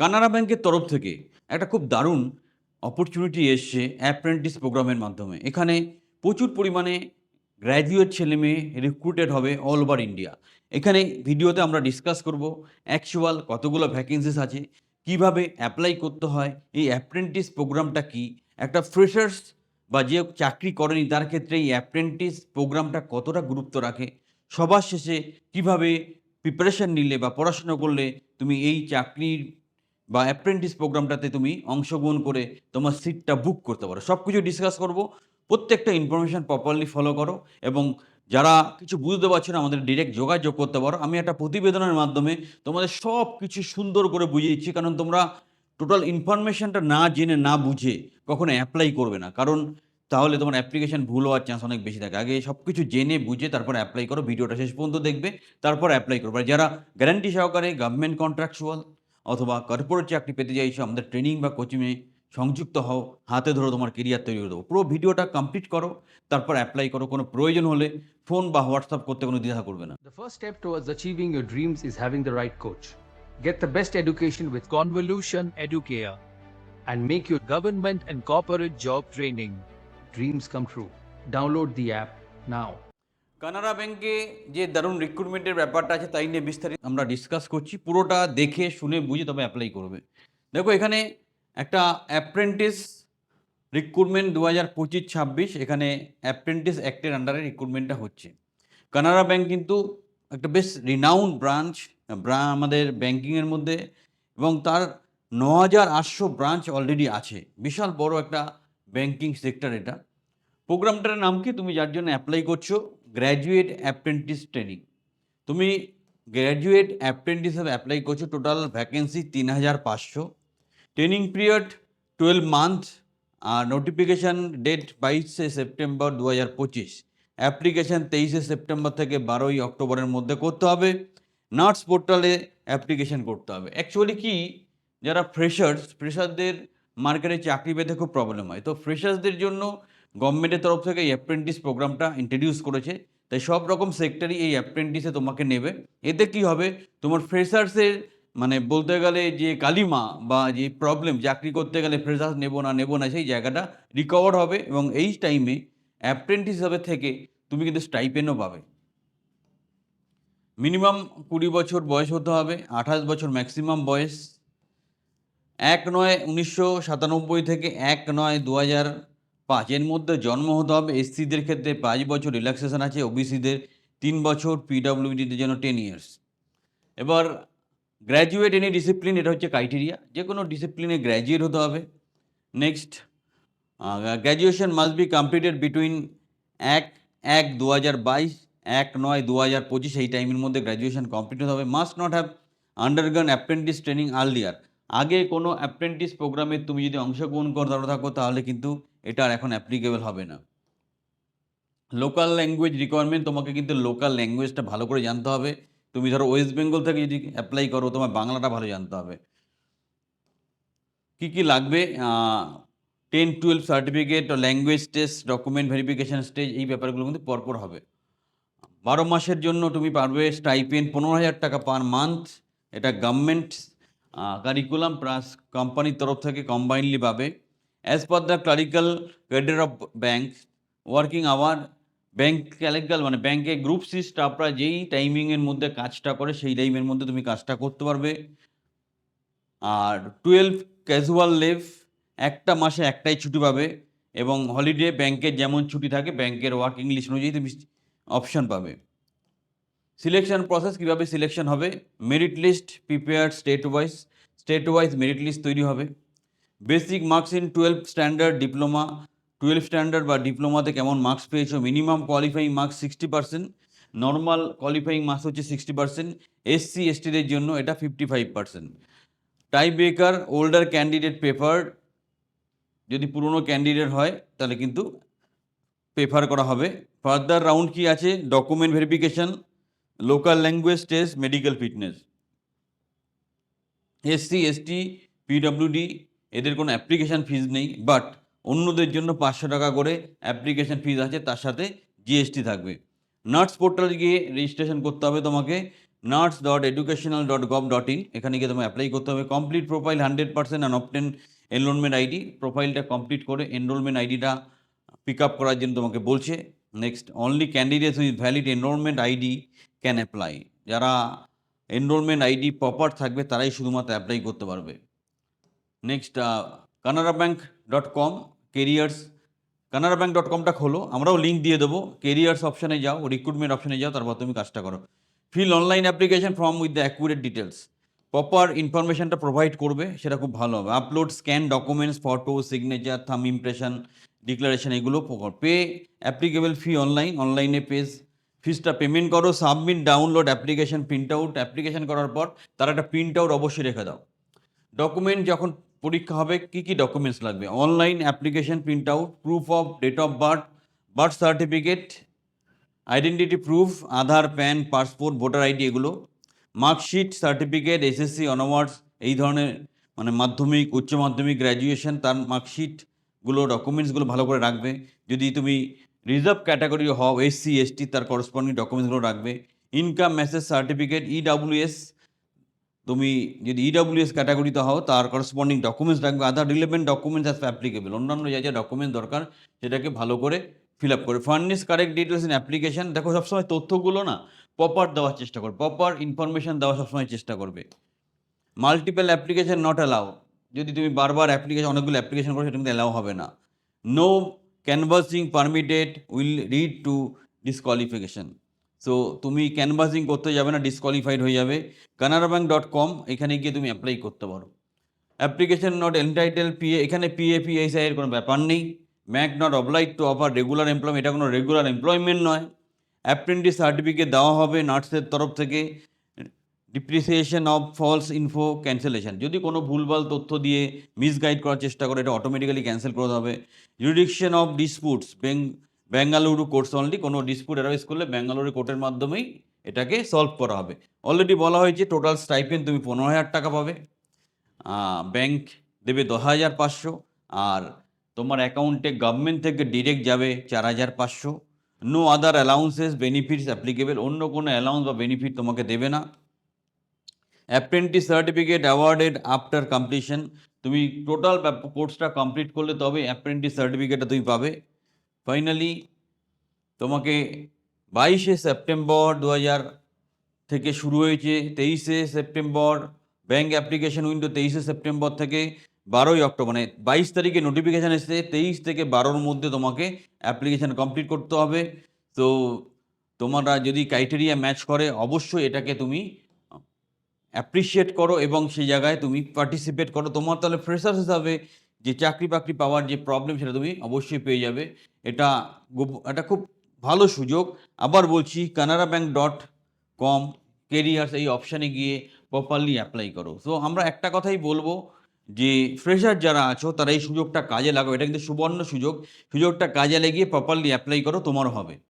কানাড়া ব্যাংকের তরফ থেকে একটা খুব দারুণ অপরচুনিটি এসছে অ্যাপ্রেন্টিস প্রোগ্রামের মাধ্যমে। এখানে প্রচুর পরিমাণে গ্র্যাজুয়েট ছেলে মেয়ে রিক্রুটেড হবে অল ওভার ইন্ডিয়া এখানে ভিডিওতে আমরা ডিসকাস করব অ্যাকচুয়াল কতগুলো ভ্যাকেন্সিস আছে, কীভাবে অ্যাপ্লাই করতে হয়, এই অ্যাপ্রেন্টিস প্রোগ্রামটা কি? একটা ফ্রেশার্স বা যে চাকরি করেনি, তার ক্ষেত্রে এই অ্যাপ্রেন্টিস প্রোগ্রামটা কতটা গুরুত্ব রাখে? সবার শেষে কীভাবে প্রিপারেশন নিলে বা পড়াশোনা করলে তুমি এই চাকরির বা অ্যাপ্রেন্টিস প্রোগ্রামটাতে তুমি অংশগ্রহণ করে তোমার সিটটা বুক করতে পারো। সব কিছু ডিসকাস করব। প্রত্যেকটা ইনফরমেশান প্রপারলি ফলো করো এবং যারা কিছু বুঝতে পারছ না, আমাদের ডিরেক্ট যোগাযোগ করতে পারো। আমি একটা প্রতিবেদনের মাধ্যমে তোমাদের সব কিছু সুন্দর করে বুঝিয়ে দিচ্ছি। কারণ তোমরা টোটাল ইনফরমেশনটা না জেনে, না বুঝে কখনো অ্যাপ্লাই করবে না। কারণ তাহলে তোমার অ্যাপ্লিকেশন ভুল হওয়ার চান্স অনেক বেশি থাকে। আগে সব কিছু জেনে, বুঝে তারপর অ্যাপ্লাই করো। ভিডিওটা শেষ পর্যন্ত দেখবে, তারপর অ্যাপ্লাই করবে। যারা গ্যারান্টি সহকারে গভর্নমেন্ট কন্ট্রাকচুয়াল অথবা কর্পোরেট চাকরি পেতে চাইছো আমাদের ট্রেনিং বা কোচিংয়ে সংযুক্ত হও, হাতে ধরো তোমার কেরিয়ার তৈরি করে দেবো। পুরো ভিডিওটা কমপ্লিট করো, তারপর অ্যাপ্লাই করো, কোনো প্রয়োজন হলে ফোন বা হোয়াটসঅ্যাপ করতে কোনো দ্বিধা করবে না। The first step towards achieving your dreams is having the right coach get the best education with convolution educare and make your government and corporate job training dreams come true download the app now Canara ব্যাংকে যে দারুণ রিক্রুটমেন্টের ব্যাপারটা আছে, তাই নিয়ে বিস্তারিত আমরা discuss করছি। পুরোটা দেখে, শুনে, বুঝে তবে অ্যাপ্লাই করবে। দেখো, এখানে একটা অ্যাপ্রেন্টিস রিক্রুটমেন্ট দু হাজার পঁচিশ ছাব্বিশ এখানে অ্যাপ্রেন্টিস অ্যাক্টের আন্ডারে রিক্রুটমেন্টটা হচ্ছে। কানাড়া ব্যাংক কিন্তু একটা বেশ রিনাউন্ড ব্রাঞ্চ আমাদের ব্যাংকিংয়ের মধ্যে, এবং তার ন হাজার আটশো ব্রাঞ্চ অলরেডি আছে। বিশাল বড় একটা ব্যাংকিং সেক্টর এটা। প্রোগ্রামটার নাম কি? তুমি যার জন্য অ্যাপ্লাই করছ গ্র্যাজুয়েট অ্যাপ্রেন্টিস ট্রেনিং তুমি গ্র্যাজুয়েট অ্যাপ্রেন্টিস অ্যাপ্লাই করছ টোটাল ভ্যাকেন্সি তিন হাজার পাঁচশো। ট্রেনিং পিরিয়ড টুয়েলভ মান্থ আর নোটিফিকেশান ডেট বাইশে সেপ্টেম্বর দু হাজার পঁচিশ। অ্যাপ্লিকেশান তেইশে সেপ্টেম্বর থেকে বারোই অক্টোবরের মধ্যে করতে হবে। নার্স পোর্টালে অ্যাপ্লিকেশান করতে হবে। অ্যাকচুয়ালি কি, যারা ফ্রেশার্স ফ্রেশারদের মার্কেটে চাকরি পেতে খুব প্রবলেম হয়। তো ফ্রেশার্সদের জন্য গভর্নমেন্টের তরফ থেকে এই অ্যাপ্রেন্টিস প্রোগ্রামটা ইন্ট্রোডিউস করেছে। তাই সব রকম সেক্টরই এই অ্যাপ্রেন্টিসে তোমাকে নেবে। এতে কি হবে? তোমার ফ্রেশার্সের মানে বলতে গেলে যে কালিমা বা যে প্রবলেম চাকরি করতে গেলে ফ্রেশার্স নেব না নেব না, সেই জায়গাটা রিকভার হবে এবং এই টাইমে অ্যাপ্রেন্টিস হিসাবে থেকে তুমি কিন্তু স্টাইপেনও পাবে। মিনিমাম কুড়ি বছর বয়স হতে হবে, আঠাশ বছর ম্যাক্সিমাম বয়স। এক নয় উনিশশো সাতানব্বই থেকে এক নয় দু হাজার পাঁচ এর মধ্যে জন্ম হতে হবে এসসিদের ক্ষেত্রে পাঁচ বছর রিল্যাক্সেশন আছে ওবিসিদের তিন বছর পিডাব্লিউডিদের জন্য টেন ইয়ার্স এবার গ্র্যাজুয়েট এনি ডিসিপ্লিন এটা হচ্ছে ক্রাইটেরিয়া যে কোনো ডিসিপ্লিনে গ্র্যাজুয়েট হতে হবে। Next graduation must be completed between এক এক দু হাজার বাইশ, এক নয় দু হাজার পঁচিশ, এই টাইমের মধ্যে গ্র্যাজুয়েশন কমপ্লিট হতে হবে। Must not have undergone apprentice training earlier আগে কোনো অ্যাপ্রেন্টিস প্রোগ্রামে তুমি যদি অংশগ্রহণ করতে থাকো, তাহলে কিন্তু এটা আর এখন অ্যাপ্লিকেবল হবে না। লোকাল ল্যাঙ্গুয়েজ রিকোয়ারমেন্ট তোমাকে কিন্তু লোকাল ল্যাঙ্গুয়েজটা ভালো করে জানতে হবে। তুমি ধরো ওয়েস্ট বেঙ্গল থেকে যদি অ্যাপ্লাই করো, তোমার বাংলাটা ভালো জানতে হবে। কি কি লাগবে? Ten twelve certificate language test document verification stage এই ব্যাপারগুলো কিন্তু পরপর হবে। বারো মাসের জন্য তুমি পারবে স্টাইপেন্ড পনেরো হাজার টাকা পার মান্থ এটা গভর্নমেন্ট কারিকুলাম প্লাস কোম্পানির তরফ থেকে কম্বাইনলি পাবে। As per the clerical cadre of bank working hour bank clerical মানে ব্যাংকে গ্রুপ সি স্টাফরা যেই টাইমিংয়ের মধ্যে কাজটা করে, সেই টাইমের মধ্যে তুমি কাজটা করতে পারবে। আর টুয়েলভ ক্যাজুয়াল লিভ একটা মাসে একটাই ছুটি পাবে এবং হলিডে ব্যাংকের যেমন ছুটি থাকে ব্যাংকের ওয়ার্কিং লিস্ট অনুযায়ী তুমি অপশান পাবে। সিলেকশন প্রসেস কীভাবে সিলেকশন হবে? Merit list prepare state wise state wise merit list তৈরি হবে। Basic marks in twelve standard diploma. Twelve standard বা ডিপ্লোমাতে কেমন মার্কস পেয়েছ? Minimum qualifying marks sixty percent. Normal qualifying marks হচ্ছে সিক্সটি পার্সেন্ট। এসসি, এসটিদের জন্য এটা fifty five percent. Tie breaker older candidate paper, যদি পুরনো ক্যান্ডিডেট হয়, তাহলে কিন্তু প্রেফার করা হবে। ফার্দার রাউন্ড কি আছে? Document verification, local language test, medical fitness. SC, ST, PWD এদের কোনো অ্যাপ্লিকেশান ফিজ নেই বাট অন্যদের জন্য পাঁচশো টাকা করে অ্যাপ্লিকেশান ফিজ আছে, তার সাথে জিএসটি থাকবে। নার্স পোর্টালে গিয়ে রেজিস্ট্রেশন করতে হবে তোমাকে। NATS dot educational dot gov dot in এখানে গিয়ে তোমায় অ্যাপ্লাই করতে হবে। Complete profile hundred percent and obtain enrolment ID প্রোফাইলটা কমপ্লিট করে এনরোলমেন্ট আইডিটা পিক আপ করার জন্য তোমাকে বলছে। Next only candidates with valid enrolment ID can apply যারা এনরোলমেন্ট আইডি প্রপার থাকবে, তারাই শুধুমাত্র অ্যাপ্লাই করতে পারবে। Next Canara bank dot com careers Canara bank dot কমটা খোলো, আমরাও লিঙ্ক দিয়ে দেবো। কেরিয়ার্স অপশানে যাও রিক্রুটমেন্ট অপশানে যাও, তারপর তুমি কাজটা করো। Fill online application form with the accurate details proper ইনফরমেশনটা প্রোভাইড করবে, সেটা খুব ভালো হবে। Upload scan documents photo signature thumb impression declaration এগুলো পে অ্যাপ্লিকেবল ফি অনলাইন অনলাইনে পেজ ফিসটা পেমেন্ট করো submit download application print out application করার পর তার একটা প্রিন্ট আউট অবশ্যই রেখে দাও। ডকুমেন্ট যখন পরীক্ষা হবে, কী কী ডকুমেন্টস লাগবে? Online application print out proof of date of birth birth certificate identity proof Aadhaar PAN passport voter ID এগুলো মার্কশিট সার্টিফিকেট এসএসসি অনওয়ার্ডস এই ধরনের মানে মাধ্যমিক, উচ্চ মাধ্যমিক গ্র্যাজুয়েশন তার মার্কশিটগুলো ডকুমেন্টসগুলো ভালো করে রাখবে। যদি তুমি রিজার্ভ ক্যাটাগরি হও এসসি এসটি তার করসপন্ডিং ডকুমেন্টসগুলো রাখবে। ইনকাম মেসেজ সার্টিফিকেট ইডাব্লিউএস তুমি যদি ইডাব্লিউএস ক্যাটাগরিতে হও, তার করসপন্ডিং ডকুমেন্টস রাখবে Aadhaar relevant documents as applicable অন্যান্য যা যা ডকুমেন্টস দরকার, সেটাকে ভালো করে ফিল আপ করে। Furnish correct details in application দেখো সবসময় তথ্যগুলো না প্রপার দেওয়ার চেষ্টা করবে প্রপার ইনফরমেশন দেওয়ার সবসময় চেষ্টা করবে। মাল্টিপল অ্যাপ্লিকেশন নট অ্যালাউ যদি তুমি বারবার অ্যাপ্লিকেশন অনেকগুলো অ্যাপ্লিকেশন করো, সেটা কিন্তু অ্যালাউ হবে না। No canvassing permitted will lead to disqualification so তুমি ক্যানভাসিং করতে যাবে না ডিসকোয়ালিফাইড হয়ে যাবে। কানাড়া ব্যাঙ্ক ডট কম এখানে গিয়ে তুমি অ্যাপ্লাই করতে পারো। অ্যাপ্লিকেশন নট এনটাইটেল পিএ এখানে পিএ পিএসআই এর কোনো ব্যাপার নেই। May not obliged to offer regular employment এটা কোনো রেগুলার এমপ্লয়মেন্ট নয়। অ্যাপ্রেন্টিস সার্টিফিকেট দেওয়া হবে নার্সের তরফ থেকে। Depreciation of false info cancellation যদি কোনো ভুলভাল তথ্য দিয়ে মিসগাইড করার চেষ্টা করে, এটা অটোমেটিক্যালি ক্যান্সেল করে হবে। জুডিকশন অফ ডিসপুটস বেং বেঙ্গালুরু কোর্টস অনলি কোনো ডিসপুট অ্যারাইজ করলে বেঙ্গালুরু কোর্টের মাধ্যমেই এটাকে সলভ করা হবে। অলরেডি বলা হয়েছে টোটাল স্টাইপেন্ড তুমি পনেরো হাজার টাকা পাবে ব্যাংক দেবে দশ হাজার পাঁচশো, আর তোমার অ্যাকাউন্টে গভর্নমেন্ট থেকে ডিরেক্ট যাবে চার হাজার পাঁচশো। No other allowances benefits applicable অন্য কোনো অ্যালাউন্স বা বেনিফিট তোমাকে দেবে না। Apprentice certificate awarded after completion তুমি টোটাল কোর্সটা কমপ্লিট করলে তবে অ্যাপ্রেন্টিস সার্টিফিকেটটা তুমি পাবে। ফাইনালি তোমাকে বাইশে সেপ্টেম্বর দু হাজার থেকে শুরু হয়েছে, তেইশে সেপ্টেম্বর ব্যাঙ্ক অ্যাপ্লিকেশন উইন্ডো তেইশে সেপ্টেম্বর থেকে বারোই অক্টোবর মানে বাইশ তারিখে নোটিফিকেশান এসেছে, তেইশ থেকে বারোর মধ্যে তোমাকে অ্যাপ্লিকেশান কমপ্লিট করতে হবে। তো তোমরা যদি ক্রাইটেরিয়া ম্যাচ করে, অবশ্যই এটাকে তুমি অ্যাপ্রিসিয়েট করো এবং সেই জায়গায় তুমি পার্টিসিপেট করো। তোমার তাহলে ফ্রেশার্স হিসাবে যে চাকরি বাকরি পাওয়ার যে প্রবলেম সেটা তুমি অবশ্যই পেয়ে যাবে। এটা এটা খুব ভালো সুযোগ। আবার বলছি Canara bank dot com careers এই অপশানে গিয়ে প্রপারলি অ্যাপ্লাই করো। সো আমরা একটা কথাই বলব যে ফ্রেশার যারা আছো, তারা এই সুযোগটা কাজে লাগাও। এটা কিন্তু সুবর্ণ সুযোগ। সুযোগটা কাজে লাগিয়ে প্রপারলি অ্যাপ্লাই করো তোমার হবে।